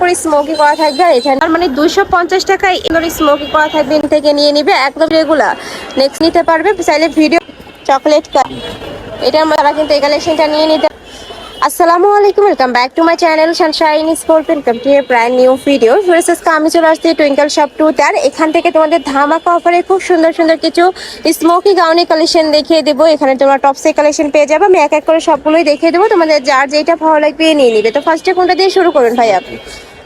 করে স্মোকি করা থাকবে আর এখানে মানে দুইশো পঞ্চাশ টাকায় স্মোকি করা থাকবে থেকে নিয়ে নিবে, একদম রেগুলার নেক্সট নিতে পারবে, চাইলে ভিডিও চকলেট এটার মধ্যে তারা কিন্তু এই কালেকশনটা নিয়ে নিতে আসসালামু আলাইকুম welcome back to my channel sunshine sport welcome to a brand new video friends আমি চলে আসছি টুইঙ্কল শপ টু তার এখান থেকে তোমাদের ধামাকা অফারে খুব সুন্দর সুন্দর কিছু স্মোকি গাউনি কালেকশন দেখিয়ে দেবো। এখানে তোমরা টপসে কালেকশন পেয়ে যাবে। আমি এক এক করে সবগুলোই দেখিয়ে দেবো। তোমাদের যার যেটা ভালো লাগবে নিয়ে নিবে। তো ফার্স্টে কোনটা দিয়ে শুরু করুন ভাই আপনি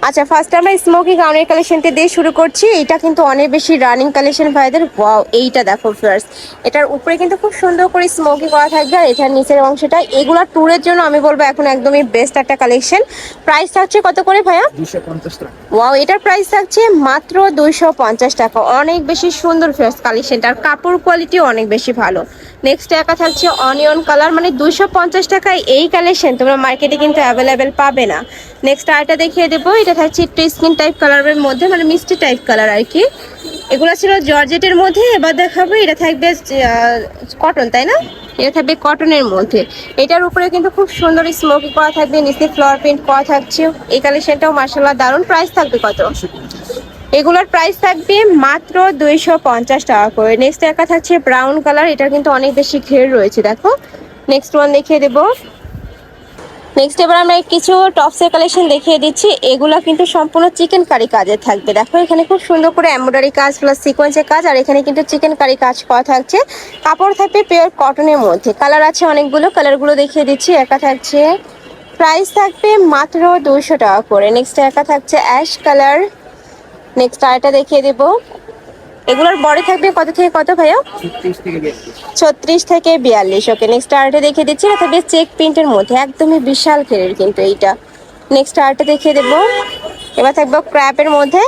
আচ্ছা ফার্স্ট আমরা স্মোকি গাউনের কালেকশনটা দিয়ে শুরু করছি। এটা কিন্তু অনেক বেশি রানিং কালেকশন ভাইদের। ওয়াও এইটা দেখো ফার্স্ট এটার উপরে কিন্তু খুব সুন্দর করে স্মোকি করা থাকবে আর এটার নিচের অংশটা। এগুলা ট্যুরের জন্য আমি বলব এখন একদমই বেস্ট একটা কালেকশন প্রাইস থাকছে কত করে ভাইয়া? ওয়াও এটার প্রাইস থাকছে মাত্র দুইশো পঞ্চাশ টাকা। অনেক বেশি সুন্দর কালেকশনটা আর কাপড় কোয়ালিটি অনেক বেশি ভালো। নেক্সট একা থাকছে অনিয়ন কালার মানে দুইশো পঞ্চাশ টাকায় এই কালেকশন তোমরা মার্কেটে কিন্তু অ্যাভেলেবেল পাবে না। নেক্সট আরেকটা দেখিয়ে দেবো, এটা থাকছে একটু স্কিন টাইপ কালারের মধ্যে মানে মিষ্টি টাইপ কালার আর কি। এগুলো ছিল জর্জেটের মধ্যে, এবার দেখাবো, এটা থাকবে কটন তাই না? এটা থাকবে কটনের মধ্যে। এটার উপরে কিন্তু খুব সুন্দর স্মোকি করা থাকবে, নিচে ফ্লোর প্রিন্ট করা থাকছে। এই কালেকশনটাও মার্শাল্লাহ দারুণ। প্রাইস থাকবে কত? এগুলোর প্রাইস থাকবে মাত্র দুইশো পঞ্চাশ টাকা করে। নেক্সট একা থাকছে ব্রাউন কালার এটা কিন্তু অনেক বেশি ঘের রয়েছে, দেখো। নেক্সট ওয়ান দেখিয়ে দেবো। নেক্সট এবার আমরা কিছু টপসের কালেকশন দেখিয়ে দিচ্ছি। এগুলো কিন্তু সম্পূর্ণ চিকেন কারি কাজের থাকবে। দেখো, এখানে খুব সুন্দর করে এমব্রয়ডারি কাজ প্লাস সিকোয়েন্সের কাজ, আর এখানে কিন্তু চিকেন কারি কাজ করা থাকছে। কাপড় থাকবে পিওর কটনের মধ্যে। কালার আছে অনেকগুলো কালারগুলো দেখিয়ে দিচ্ছি। একা থাকছে প্রাইস থাকবে মাত্র দুশো টাকা করে। নেক্সট একা থাকছে অ্যাশ কালার নেক্সট আরেকটা দেখিয়ে দেবো। এগুলোর বডি থাকবে কত থেকে কত ভাইয়া? ছত্রিশ থেকে বিয়াল্লিশ। ওকে নেক্সট আরেকটা দেখিয়ে দিচ্ছি এটা থাকবে চেক প্রিন্টের মধ্যে একদমই বিশাল ঘেরের কিন্তু এইটা। নেক্সট আরেকটা দেখিয়ে দেবো। এবার থাকবে ক্র্যাপের মধ্যে।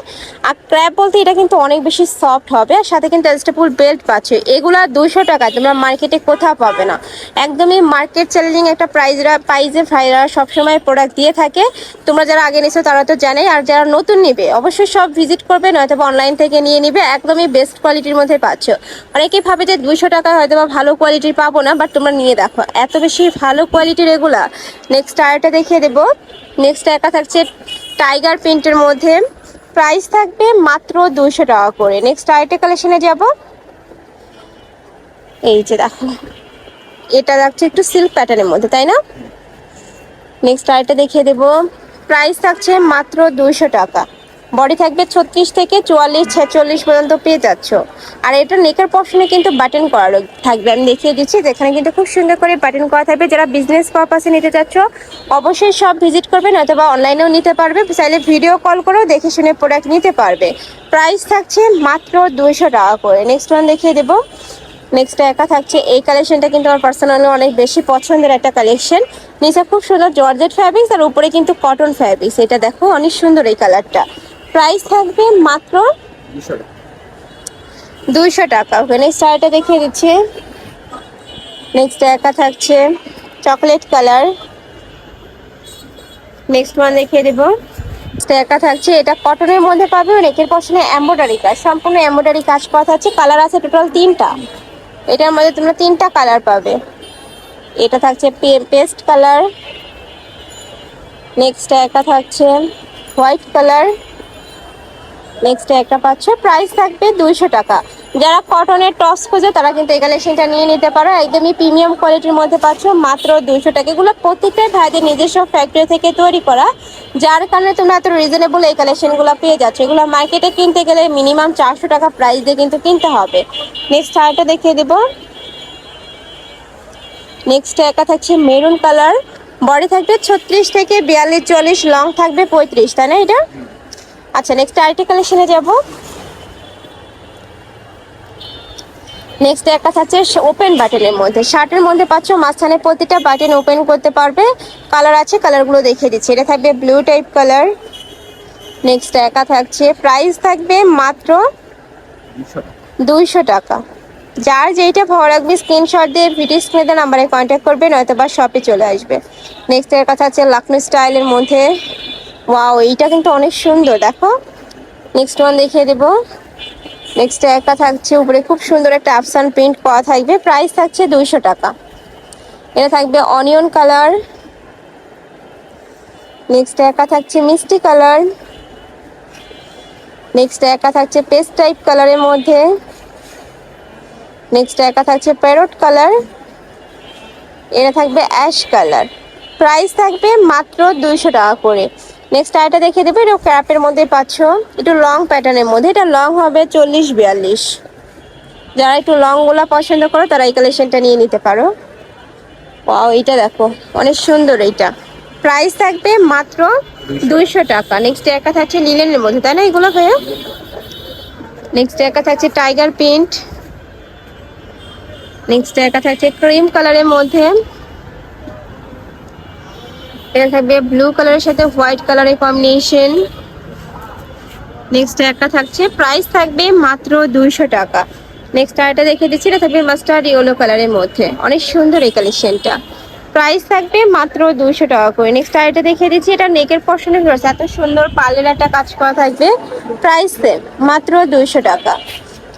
আর ক্র্যাপ বলতে এটা কিন্তু অনেক বেশি সফট হবে, আর সাথে কিন্তু অ্যাডজাস্টেবল বেল্ট পাচ্ছে। এগুলো দুশো টাকা, তোমরা মার্কেটে কোথাও পাবে না। একদমই মার্কেট চ্যালেঞ্জিং একটা প্রাইজরা প্রাইজে ভাইরা সবসময় প্রোডাক্ট দিয়ে থাকে। তোমরা যারা আগে নিছো তারা তো জানে আর যারা নতুন নিবে, অবশ্যই সব ভিজিট করবে নয়তো অনলাইন থেকে নিয়ে নিবে, একদমই বেস্ট কোয়ালিটির মধ্যে পাচ্ছ। অনেকেই ভাবে যে দুশো টাকা হয়তো বা ভালো কোয়ালিটির পাবো না বাট তোমরা নিয়ে দেখো। এত বেশি ভালো কোয়ালিটির এগুলা নেক্সট আরেকটা দেখিয়ে দেবো। নেক্সট একা থাকছে টাইগার প্রিন্টের মধ্যে প্রাইস থাকবে মাত্র দুশো টাকা করে। নেক্সট আরেকটা কালেকশনে যাব। এই যে দেখো, এটা লাগছে একটু সিল্ক প্যাটার্নের মধ্যে, তাই না? নেক্সট আরেকটা দেখিয়ে দেবো। প্রাইস থাকছে মাত্র দুশো টাকা। বডি থাকবে ছত্রিশ থেকে চুয়াল্লিশ, ছেচল্লিশ পর্যন্ত পেয়ে যাচ্ছ। আর এটা নেকের পপশনে কিন্তু বাটন করা থাকবে। আমি দেখিয়ে দিচ্ছি যেখানে কিন্তু খুব সুন্দর করে বাটন করা থাকবে। যারা বিজনেস পারপাসে নিতে চাচ্ছ, অবশ্যই সব ভিজিট করবে নয়তো বা অনলাইনেও নিতে পারবে। চাইলে ভিডিও কল করেও দেখে শুনে প্রোডাক্ট নিতে পারবে। প্রাইস থাকছে মাত্র দুশো টাকা করে। নেক্সট ওয়ান দেখিয়ে দেবো। নেক্সট একা থাকছে। এই কালেকশনটা কিন্তু আমার পার্সোনালি অনেক বেশি পছন্দের একটা কালেকশন নিচে খুব সুন্দর জর্জেট ফ্যাব্রিক্স আর উপরে কিন্তু কটন ফ্যাব্রিক্স এটা দেখো, অনেক সুন্দর এই কালারটা প্রাইস থাকবে মাত্র দুইশো টাকা। ওকে নেক্সট আরেকটা দেখিয়ে দিচ্ছি। নেক্সট একা থাকছে চকলেট কালার নেক্সট ওয়ান দেখিয়ে দেবো। একা থাকছে এটা কটনের মধ্যে পাবে নেকের পছনে এম্ব্রয়ডারি কাজ। সম্পূর্ণ এম্ব্রয়ডারি কাজ করা থাকছে। কালার আছে টোটাল তিনটা। এটার মধ্যে তোমরা তিনটা কালার পাবে। এটা থাকছে পেস্ট কালার নেক্সট একা থাকছে হোয়াইট কালার নেক্সট একটা পাচ্ছ। প্রাইস থাকবে দুইশো টাকা। যারা কটনের টস খোঁজে, তারা কিন্তু এই কালেকশনটা নিয়ে নিতে পারো। একদমই প্রিমিয়াম কোয়ালিটির মধ্যে পাচ্ছ, মাত্র দুইশো টাকা। এগুলো প্রত্যেকটাই ভাইদের নিজস্ব ফ্যাক্টরি থেকে তৈরি করা। যার কারণে তোমরা এত রিজনেবল এই কালেকশনগুলো পেয়ে যাচ্ছ। এগুলো মার্কেটে কিনতে গেলে মিনিমাম চারশো টাকা প্রাইস দিয়ে কিন্তু কিনতে হবে। নেক্সট আরেকটা দেখিয়ে দেবো। নেক্সট একা থাকছে মেরুন কালার বডি থাকবে ছত্রিশ থেকে বিয়াল্লিশ, চল্লিশ লং থাকবে পঁয়ত্রিশ, তাই না এটা? আচ্ছা নেক্সট আরেকটা কালেকশনে যাব। নেক্সট একটা থাকছে ওপেন বাটনের মধ্যে। শার্টের মধ্যে পাচ্ছ মাঝখানে প্রতিটা বাটন ওপেন করতে পারবে। কালার আছে কালারগুলো দেখিয়ে দিচ্ছি। এটা থাকবে ব্লু টাইপ কালার নেক্সট একা থাকছে প্রাইস থাকবে মাত্র দুইশো টাকা। যার যেইটা ভালো লাগবে স্ক্রিনশট দিয়ে ভিডিও স্ক্রিনে নাম্বারে কন্ট্যাক্ট করবে নয়তো বা শপে চলে আসবে। নেক্সট এর কথা হচ্ছে লাকনো স্টাইলের মধ্যে। ওয়াও এইটা কিন্তু অনেক সুন্দর, দেখো। নেক্সট ওয়ান দেখিয়ে দেবো। নেক্সট একা থাকছে, উপরে খুব সুন্দর একটা আফসান প্রিন্ট করা থাকবে। প্রাইস থাকছে দুইশো টাকা। এটা থাকবে অনিয়ন কালার নেক্সট একা থাকছে মিষ্টি কালার নেক্সট একা থাকছে পেস্ট টাইপ কালারের মধ্যে। নেক্সট একা থাকছে প্যারট কালার এটা থাকবে অ্যাশ কালার প্রাইস থাকবে মাত্র দুইশো টাকা করে। নেক্সট আইটা দেখিয়ে দেবে এটা ক্যাপের মধ্যে পাচ্ছ। একটু লং প্যাটার্নের মধ্যে এটা লং হবে চল্লিশ বিয়াল্লিশ। যারা একটু লংগুলো পছন্দ করো তারা এই কালেকশনটা নিয়ে নিতে পারো। ওয়াও এইটা দেখো অনেক সুন্দর এইটা। প্রাইস থাকবে মাত্র দুইশো। টাকা। নেক্সট একা থাকছে লিলেনের মধ্যে তাই না এগুলো ভাইয়া? নেক্সট একা থাকছে টাইগার প্রিন্ট নেক্সট একা থাকছে ক্রিম কালারের মধ্যে। এটা থাকবে ব্লু কালারের সাথে হোয়াইট কালারের কম্বিনেশন নেক্সট একটা থাকছে প্রাইস থাকবে মাত্র দুইশো টাকা। নেক্সট আরেকটা দেখে দিচ্ছি, এটা থাকবে মাস্টার্ড ইয়েলো কালারের মধ্যে। অনেক সুন্দর এই কালেকশনটা প্রাইস থাকবে মাত্র দুইশো টাকা করে। নেক্সট আরেকটা দেখে দিচ্ছি, এটা নেকের পশনে রয়েছে এত সুন্দর পার্লের একটা কাজ করা থাকবে। প্রাইস সেম মাত্র দুইশো টাকা।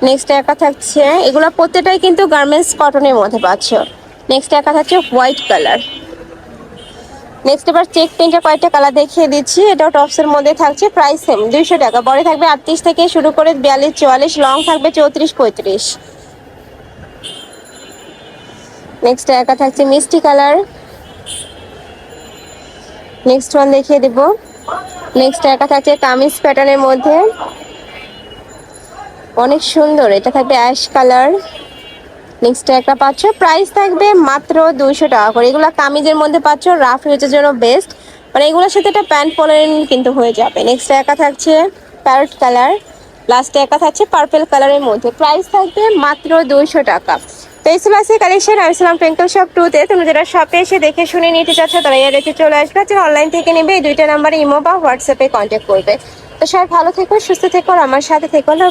নেক্সট একা থাকছে, এগুলো প্রত্যেকটাই কিন্তু গার্মেন্টস কটনের মধ্যে পাচ্ছ। নেক্সট একা থাকছে হোয়াইট কালার নেক্সট এবার চেক প্রিন্টের কয়েকটা কালার দেখিয়ে দিচ্ছি। এটাও টপসের মধ্যে থাকছে প্রাইস সেম দুইশো টাকা। বড় থাকবে আটত্রিশ থেকে শুরু করে বিয়াল্লিশ, চুয়াল্লিশ লং থাকবে চৌত্রিশ, পঁয়ত্রিশ। নেক্সট একা থাকছে মিষ্টি কালার নেক্সট ওয়ান দেখিয়ে দেব। নেক্সট একা থাকছে কামিজ প্যাটার্নের মধ্যে। অনেক সুন্দর, এটা থাকবে অ্যাশ কালার নেক্সট একটা পাচ্ছ। প্রাইস থাকবে মাত্র দুইশো টাকা করে। এগুলো কামিজের মধ্যে পাচ্ছ রাফ ইউজের জন্য বেস্ট মানে এগুলোর সাথে একটা প্যান্ট পরেন কিন্তু হয়ে যাবে। নেক্সট একা থাকছে প্যারট কালার লাস্টে একা থাকছে পার্পেল কালারের মধ্যে। প্রাইস থাকবে মাত্র দুইশো টাকা। তো এই ছিল কালেকশন ছিলাম টুইঙ্কল শপ টুতে তুমি যারা শপে এসে দেখে শুনে নিতে চাচ্ছ, তারা এর চলে আসবে। যারা অনলাইন থেকে নেবে, এই দুইটা নাম্বারে ইমো বা হোয়াটসঅ্যাপে কন্ট্যাক্ট করবে। তো সবাই ভালো থেকো, সুস্থ থেকো আমার সাথে থেকো না